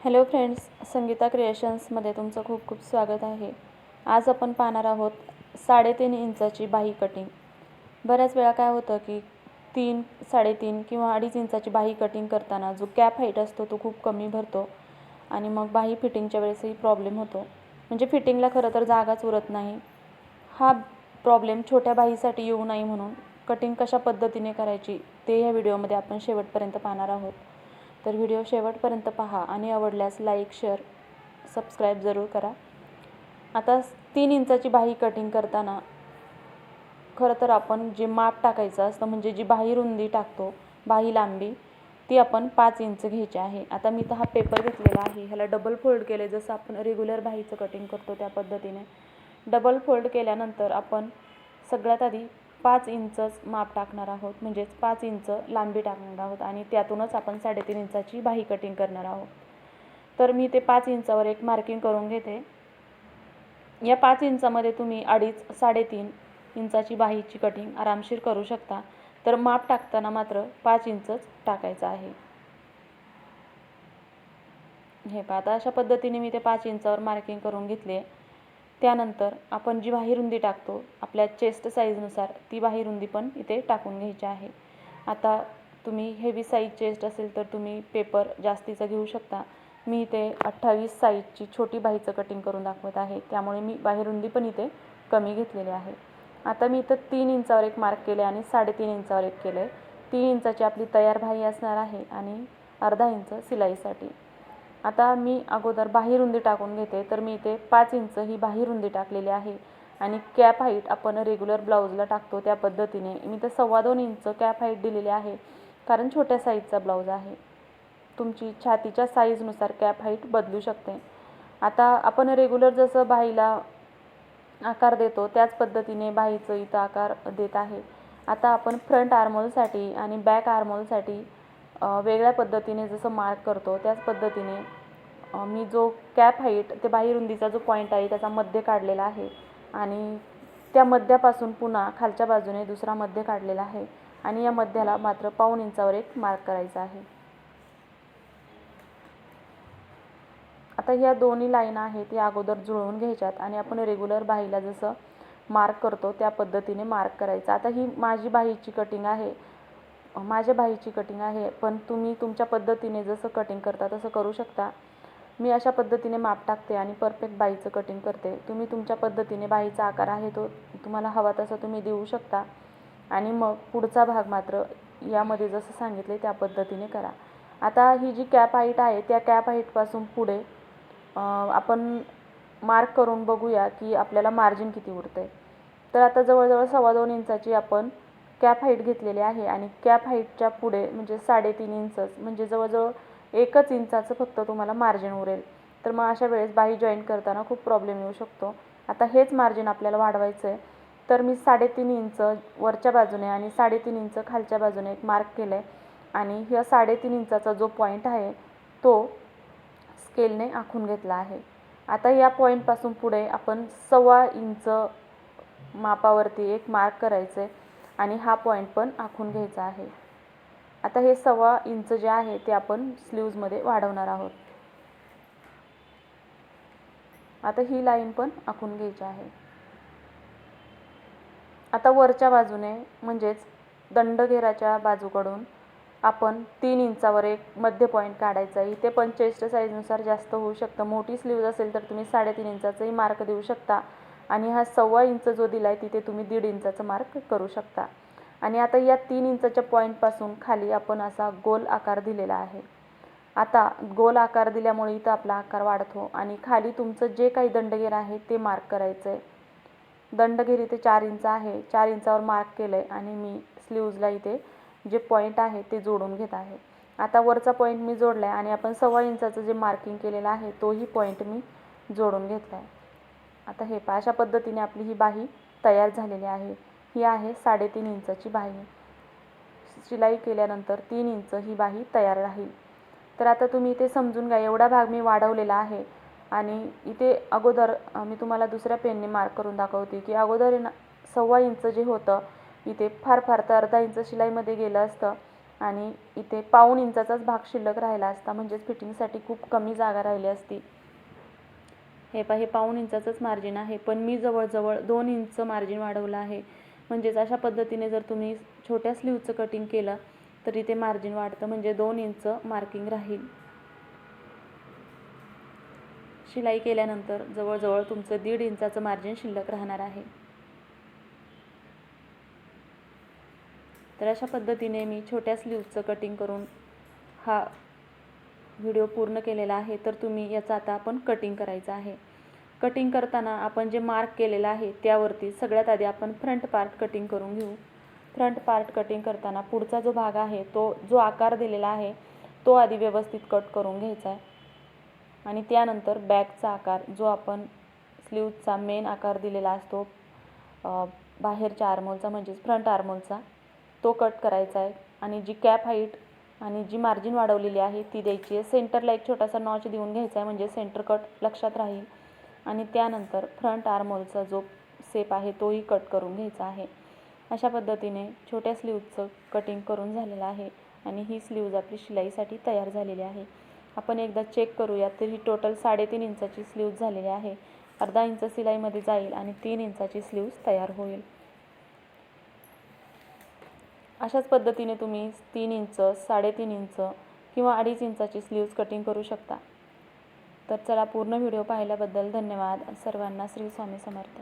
Hello friends Sangeeta क्रिएशन्समध्ये तुमचं खूप खूप स्वागत आहे. आज आपण पाहणार आहोत साडेतीन इंचाची बाही कटिंग बऱ्याच वेळा काय होतं की तीन साडेतीन किंवा अडीच इंचाची बाही कटिंग करताना जो कॅप हाईट असतो तो खूप कमी भरतो आणि मग बाही फिटिंगच्या वेळेसही प्रॉब्लेम होतो. म्हणजे फिटिंगला खरं तर जागाच उरत नाही. हा प्रॉब्लेम छोट्या बाहीसाठी येऊ नाही म्हणून कटिंग कशा पद्धतीने करायची ते ह्या व्हिडिओमध्ये आपण शेवटपर्यंत पाहणार आहोत. तर व्हिडिओ शेवटपर्यंत पहा आणि आवडल्यास लाईक शेअर सबस्क्राईब जरूर करा. आता तीन इंचाची बाही कटिंग करताना खरं तर आपण जे माप टाकायचं असतं म्हणजे जी बाही रुंदी टाकतो बाही लांबी ती आपण पाच इंच घ्यायची आहे. आता मी तर हा पेपर घेतलेला आहे. ह्याला डबल फोल्ड केले जसं आपण रेग्युलर बाहीचं कटिंग करतो त्या पद्धतीने. डबल फोल्ड केल्यानंतर आपण सगळ्यात आधी पाच इंचच माप टाकणार आहोत. म्हणजेच पाच इंच लांबी टाकणार आहोत आणि त्यातूनच आपण साडेतीन इंचाची बाही कटिंग करणार आहोत. तर मी ते पाच इंचावर एक मार्किंग करून घेते. या पाच इंचामध्ये तुम्ही अडीच साडेतीन इंचाची बाहीची कटिंग आरामशीर करू शकता. तर माप टाकताना मात्र पाच इंचच टाकायचं आहे. हे पहा आता अशा पद्धतीने मी ते पाच इंचावर मार्किंग करून घेतले. त्यानंतर आपण जी बाही रुंदी टाकतो आपल्या चेस्ट साईजनुसार ती बाही रुंदी पण इथे टाकून घ्यायची आहे. आता तुम्ही हेवी साईज चेस्ट असेल तर तुम्ही पेपर जास्तीचा घेऊ शकता. मी इथे अठ्ठावीस साईजची छोटी बाहीचं कटिंग करून दाखवत आहे. त्यामुळे मी बाही रुंदी पण इथे कमी घेतलेली आहे. आता मी इथं तीन इंचावर एक मार्क केले आणि साडेतीन इंचावर एक केलं आहे तीन इंचाची आपली तयार बाही असणार आहे आणि अर्धा इंच सिलाईसाठी. आता मी अगोदर बाही रुंदी टाकून घेते तर मी इथे पाच इंच ही बाही रुंदी टाकलेली आहे. आणि कॅप हाईट आपण रेग्युलर ब्लाऊजला टाकतो त्या पद्धतीने. मी तर सव्वा दोन इंच कॅप हाईट दिलेली आहे कारण छोट्या साईजचा ब्लाऊज आहे. तुमची छातीच्या साईजनुसार कॅप हाईट बदलू शकते. आता आपण रेग्युलर जसं बाहीला आकार देतो त्याच पद्धतीने बाहीचं इथं आकार देत आहे. आता आपण फ्रंट आर्मोलसाठी आणि बॅक आर्मोलसाठी वेगळ्या पद्धतीने जसं मार्क करतो त्याच पद्धतीने मी जो कॅप हाईट ते बाहीरुंदीचा जो पॉईंट आहे त्याचा मध्य काढलेला आहे. आणि त्या मध्यापासून पुन्हा खालच्या बाजूने दुसरा मध्य काढलेला आहे. आणि या मध्याला मात्र पाऊण इंचावर एक मार्क करायचा आहे. आता ह्या दोन्ही लाईन आहेत या अगोदर जुळवून घ्यायच्यात. आणि आपण रेग्युलर बाहीला जसं मार्क करतो त्या पद्धतीने मार्क करायचं. आता ही माझी बाहीची कटिंग आहे. माझ्या भाईची कटिंग आहे पण तुम्ही तुमच्या पद्धतीने जसं कटिंग करता तसं करू शकता. मी अशा पद्धतीने माप टाकते आणि परफेक्ट बाईचं कटिंग करते. तुम्ही तुमच्या पद्धतीने बाईचा आकार आहे तो तुम्हाला हवा तसा तुम्ही देऊ शकता. आणि मग पुढचा भाग मात्र यामध्ये जसं सांगितले त्या पद्धतीने करा. आता ही जी कॅप हाईट आहे त्या कॅप हाईटपासून पुढे आपण मार्क करून बघूया की आपल्याला मार्जिन किती उरतं आहे तर आता जवळजवळ सव्वा दोन इंचाची आपण कॅप हाईट घेतलेली आहे आणि कॅप हाईटच्या पुढे म्हणजे साडेतीन इंचच म्हणजे जवळजवळ एकच इंचाचं फक्त तुम्हाला मार्जिन उरेल. तर मग अशा वेळेस बाही जॉईन करताना खूप प्रॉब्लेम येऊ शकतो. आता हेच मार्जिन आपल्याला वाढवायचं आहे तर मी साडेतीन इंच वरच्या बाजूने आणि साडेतीन इंच खालच्या बाजूने एक मार्क केलं आहे आणि ह्या साडेतीन इंचाचा जो पॉईंट आहे तो स्केलने आखून घेतला आहे. आता या पॉईंटपासून पुढे आपण सव्वा इंच मापावरती एक मार्क करायचं आहे आणि हा पॉईंट पण आखून घ्यायचा आहे. आता हे सव्वा इंच जे आहे ते आपण स्लीव्जमध्ये वाढवणार आहोत. आता ही लाईन पण आखून घ्यायची आहे. आता वरच्या बाजूने म्हणजेच दंडघेराच्या बाजूकडून आपण तीन इंचावर एक मध्य पॉईंट काढायचा आहे. इथे पण चेस्ट साईजनुसार जास्त होऊ शकतं. मोठी स्लीव्ज असेल तर तुम्ही साडेतीन इंचाचंही मार्क देऊ शकता. आणि हा सव्वा इंच जो दिला आहे तिथे तुम्ही दीड इंचाचं मार्क करू शकता. आणि आता या तीन इंचाच्या पॉईंटपासून खाली आपण असा गोल आकार दिलेला आहे. आता गोल आकार दिल्यामुळे इथं आपला आकार वाढतो आणि खाली तुमचं जे काही दंडगेर आहे ते मार्क करायचं आहे दंडगेर इथे चार इंच आहे. चार इंचावर मार्क केलं आहे आणि मी स्लीव्जला इथे जे पॉईंट आहे ते जोडून घेत आहे. आता वरचा पॉईंट मी जोडला आहे आणि आपण सव्वा इंचाचं जे मार्किंग केलेलं आहे तोही पॉईंट मी जोडून घेतला आहे आता हे पा अशा पद्धतीने आपली ही बाही तयार झालेली आहे. ही आहे साडेतीन इंचाची बाही. शिलाई केल्यानंतर तीन इंच ही बाही तयार राहील. तर आता तुम्ही इथे समजून घ्या एवढा भाग मी वाढवलेला आहे आणि इथे अगोदर मी तुम्हाला दुसऱ्या पेनने मार्क करून दाखवते की अगोदर ना सव्वा इंच जे होतं इथे फार फार तर अर्धा इंच शिलाईमध्ये गेलं असतं आणि इथे पाऊण इंचाचाच भाग शिल्लक राहिला असता म्हणजेच फिटिंगसाठी खूप कमी जागा राहिली असती. हे पा हे पाऊण इंचाचंच मार्जिन आहे पण मी जवळजवळ दोन इंच मार्जिन वाढवलं आहे. म्हणजेच अशा पद्धतीने जर तुम्ही छोट्या स्लीवचं कटिंग केलं तरी ते मार्जिन वाढतं म्हणजे दोन इंच मार्किंग राहील. शिलाई केल्यानंतर जवळजवळ तुमचं दीड इंचाचं मार्जिन शिल्लक राहणार आहे. तर अशा पद्धतीने मी छोट्या स्लीवचं कटिंग करून हा व्हिडिओ पूर्ण केलेला आहे तर तुम्ही याचं आता आपण कटिंग करायचं आहे. कटिंग करताना आपण जे मार्क केलेलं आहे त्यावरती सगळ्यात आधी आपण फ्रंट पार्ट कटिंग करून घेऊ. फ्रंट पार्ट कटिंग करताना पुढचा जो भाग आहे तो जो आकार दिलेला आहे तो आधी व्यवस्थित कट करून घ्यायचा आहे. आणि त्यानंतर बॅकचा आकार जो आपण स्लीवचा मेन आकार दिलेला असतो बाहेरच्या आर्मोलचा म्हणजेच फ्रंट आर्मोलचा तो कट करायचा आहे. आणि जी कॅप हाईट आणि जी मार्जिन वाढवलेली आहे ती द्यायची आहे. सेंटरला एक छोटासा नॉच देऊन घ्यायचा आहे म्हणजे सेंटर कट लक्षात राहील. आणि त्यानंतर फ्रंट आर्मोलचा जो सेप आहे तोही कट करून घ्यायचा आहे. अशा पद्धतीने छोट्या स्लीवचं कटिंग करून झालेलं आहे आणि ही स्लीव्ज आपली शिलाईसाठी तयार झालेली आहे. आपण एकदा चेक करूया तर ही टोटल साडेतीन इंचाची स्लीव्ज झालेली आहे. अर्धा इंच शिलाईमध्ये जाईल आणि तीन इंचाची स्लीव्ज तयार होईल. अशाच पद्धतीने तुम्ही तीन इंच साडेतीन इंच किंवा अडीच इंचाची स्लीव्ज कटिंग करू शकता. तर चला पूर्ण व्हिडिओ पाहिल्याबद्दल धन्यवाद. सर्वांना श्री स्वामी समर्थ.